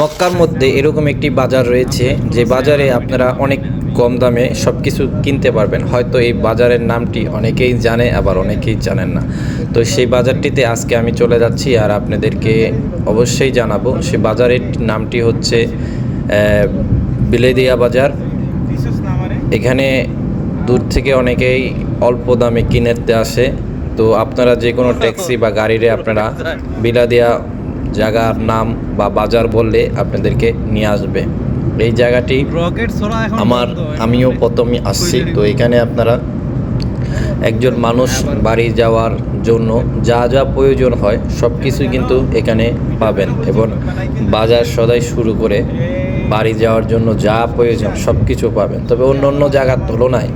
মক্কার মধ্যে এরকম একটি বাজার রয়েছে, যে বাজারে আপনারা অনেক কম দামে সব কিছু কিনতে পারবেন। হয়তো এই বাজারের নামটি অনেকেই জানে, আবার অনেকেই জানেন না। তো সেই বাজারটিতে আজকে আমি চলে যাচ্ছি, আর আপনাদেরকে অবশ্যই জানাব সেই বাজারের নামটি হচ্ছে বিলেদিয়া বাজার। এখানে দূর থেকে অনেকেই অল্প দামে কিনেতে আসে। তো আপনারা যে কোনো ট্যাক্সি বা গাড়িরে আপনারা বিলাদিয়া জায়গার নাম বা বাজার বললে আপনাদেরকে নিয়ে আসবে। এই জায়গাটি আমার আমিও প্রথমে আসছি। তো এখানে আপনারা একজন মানুষ বাড়ি যাওয়ার জন্য যা যা প্রয়োজন হয় সব কিছুই কিন্তু এখানে পাবেন এবং বাজার সদাই শুরু করে বাড়ি যাওয়ার জন্য যা প্রয়োজন সব কিছু পাবেন। তবে অন্য অন্য জায়গার তুলনায়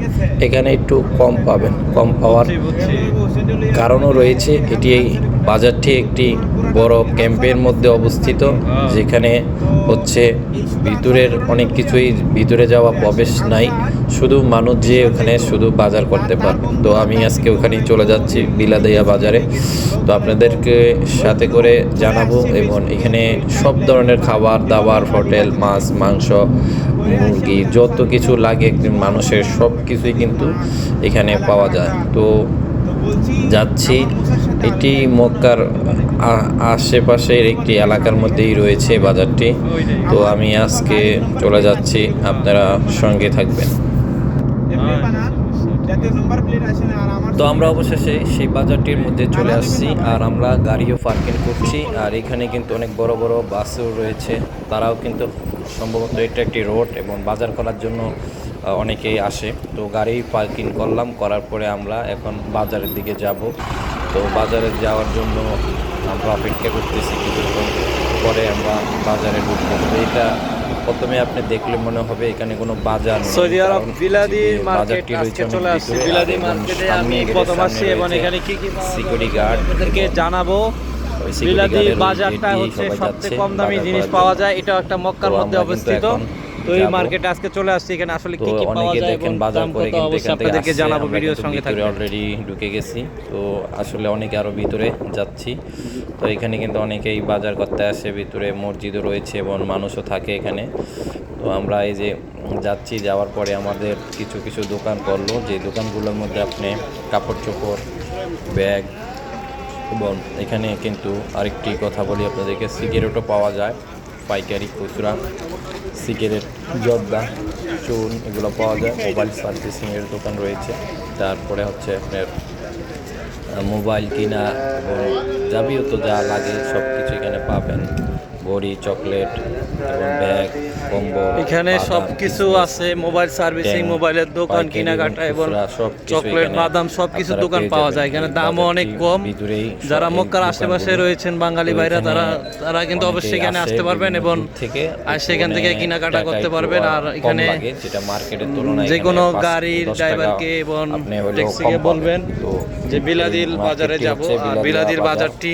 এখানে একটু কম পাবেন, কম পাওয়ার কারণও রয়েছে। এটি এই বাজারটি একটি বড় ক্যাম্পের মধ্যে অবস্থিত, যেখানে হচ্ছে ভিতরের অনেক কিছুই ভিতরে যাওয়া প্রবেশ নাই। শুধু মানুষ যে ওখানে শুধু বাজার করতে পারবে। তো আমি আজকে ওখানেই চলে যাচ্ছি বিলাদাইয়া বাজারে। তো আপনাদেরকে সাথে করে জানাব এবং এখানে সব ধরনের খাবার, দাবার, হোটেল, মাছ, মাংস, মুরগি, যত কিছু লাগে মানুষের সব কিছুই কিন্তু এখানে পাওয়া যায়। তো যাচ্ছি, এটি মক্কার আশেপাশের একটি এলাকার মধ্যেই রয়েছে বাজারটি। তো আমি আজকে চলে যাচ্ছি, আপনারা সঙ্গে থাকবেন। তো আমরা অবশেষে সেই বাজারটির মধ্যে চলে আসছি আর আমরা গাড়িও পার্কিং করছি আর এখানে কিন্তু অনেক বড় বড় বাসও রয়েছে। তারাও কিন্তু সম্ভবত এটা একটি রোড এবং বাজার করার জন্য অনেকেই আসে। তো গাড়ি পার্কিং করলাম করার পরে আমরা এখন বাজারের দিকে যাব। তো বাজারে যাওয়ার জন্য আমরা অপেক্ষা করতেছি কিছুক্ষণ পরে আমরা বাজারে ঢুকবো। তো এটা প্রথমে আপনি দেখলে মনে হবে এখানে কোনো বাজার সৌদি আরব বিলাদি মার্কেট আজকে চলে আসছে। বিলাদি মার্কেটে আমি প্রথম আসছি এবং এখানে কি কি সিকিউরিটি গার্ড আপনাদেরকে জানাব। বিলাদি বাজারটা হচ্ছে সবচেয়ে কম দামি জিনিস পাওয়া যায়। এটা একটা মক্কার মধ্যে অবস্থিত। তো এই। মার্কেটে আজকে চলে আসছি এখানে আসলে কি কি পাওয়া যায় দেখেন বাজার করে কিন্তু এখান থেকে আপনাদেরকে জানাব ভিডিওর সঙ্গে থাকবে অলরেডি ঢুকে গেছি তো আসলে অনেকে আরও ভিতরে যাচ্ছি। তো এখানে কিন্তু অনেকেই বাজার করতে আসে ভিতরে মসজিদও রয়েছে এবং মানুষও থাকে এখানে। তো আমরা এই যে যাচ্ছি যাওয়ার পরে আমাদের কিছু কিছু দোকান পড়ল। যে দোকানগুলোর মধ্যে আপনি কাপড় চোপড় ব্যাগ এবং এখানে কিন্তু আরেকটি কথা বলি আপনাদেরকে সিগারেটও পাওয়া যায়। পাইকারি, খুচরা, সিগারেট, জর্দা, চুন এগুলো পাওয়া যায়। মোবাইল সার্ভিসিংয়ের দোকান রয়েছে। তারপরে হচ্ছে আপনার মোবাইল কিনা যাবিও তো যা লাগে সব কিছু এখানে পাবেন। ঘড়ি চকলেট এবং ব্যাগ কম্বল এখানে সব কিছু আছে মোবাইল সার্ভিসিং মোবাইলের দোকান কেনাকাটা এবং চকলেট বাদাম সব কিছু দোকান পাওয়া যায়। এখানে দামও অনেক কম। যারা মক্কার আশেপাশে রয়েছেন বাঙালি ভাইরা তারা তারা কিন্তু অবশ্যই এখানে আসতে পারবেন এবং থেকে আর সেখান থেকে কেনাকাটা করতে পারবেন। আর এখানে লাগে, যেটা মার্কেটের তুলনায় যে কোনো গাড়ির ড্রাইভারকে এবং ট্যাক্সিকে বলবেন যে বিলাদির বাজারে যাব। আর বিলাদির বাজারটি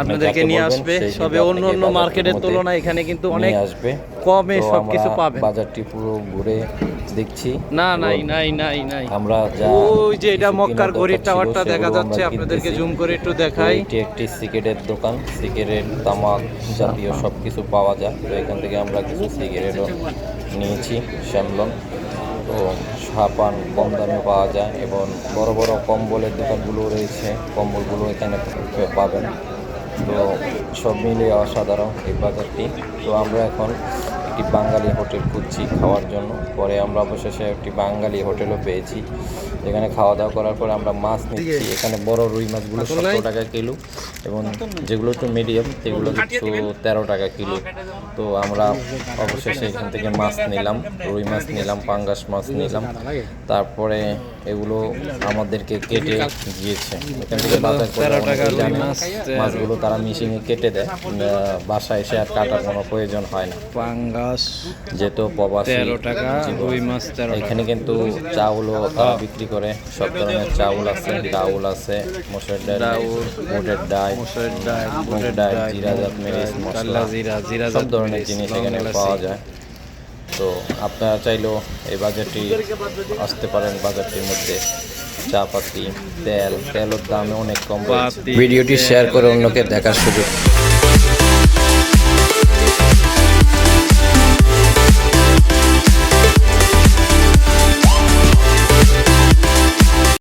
আপনাদেরকে নিয়ে আসবে। সবে অন্য অন্য বাজারটির মার্কেটের তুলনায় এখানে কিন্তু অনেক আসবে। কমে সবকিছু পাবেন বাজারটি পুরো ঘুরে দেখছি। না নাই নাই নাই নাই। আমরা ওই যে এটা মক্কার ঘড়ির টাওয়ারটা দেখা যাচ্ছে আপনাদেরকে জুম করে একটু দেখাই। এটি একটি সিগারেটের দোকান সিগারেট তামাক জাতীয় সবকিছু পাওয়া যায়। তো এখান থেকে আমরা কিছু সিগারেটও নিয়েছি শ্যামলন। তো সাপান কম দামে পাওয়া যায় এবং বড় বড় কম্বলের দোকানগুলো রয়েছে। কম্বলগুলো এখানে পাবেন। তো সব মিলিয়ে অসাধারণ এই বাজারটি। তো আমরা এখন একটি বাঙালি হোটেল খুঁজছি খাওয়ার জন্য। পরে আমরা অবশেষে একটি বাঙালি হোটেলও পেয়েছি। এখানে খাওয়া দাওয়া করার পরে আমরা মাছ নিচ্ছি। এখানে বড় রুই মাছগুলো সতেরো টাকা কিলো এবং যেগুলো একটু মিডিয়াম সেগুলো একটু তেরো টাকা কিলো। তো আমরা অবশেষে এখান থেকে মাছ নিলাম রুই মাছ নিলাম পাঙ্গাস মাছ নিলাম। তারপরে এগুলো আমাদেরকে কেটে দিয়েছে এখান থেকে বাজার করে 13 টাকা অনেকেই রুই জানে মাছ, মাছগুলো তারা মেশিনে কেটে দেয়। বাসায় এসে আর কাটার কোনো প্রয়োজন হয় না। পাঙ্গাস যেহেতু প্রবাসী তেরো টাকা। রুই মাছ তেরো এখানে কিন্তু চাউলও বিক্রি করে। সব ধরনের চাউল আছে ডাউল আছে মসুর ডাল ডাউল, বুটের ডাল মসুরের ডাল মুগ ডাল জিরা জাত মরিচ মশলা জিরা জিরা সব ধরনের জিনিস এখানে পাওয়া যায়। তো আপনারা চাইলেও এই বাজারটি আসতে পারেন বাজারটির মধ্যে। চা পাতি তেল তেলের দামে অনেক কম ভিডিওটি শেয়ার করে অন্যকে দেখার সুযোগ।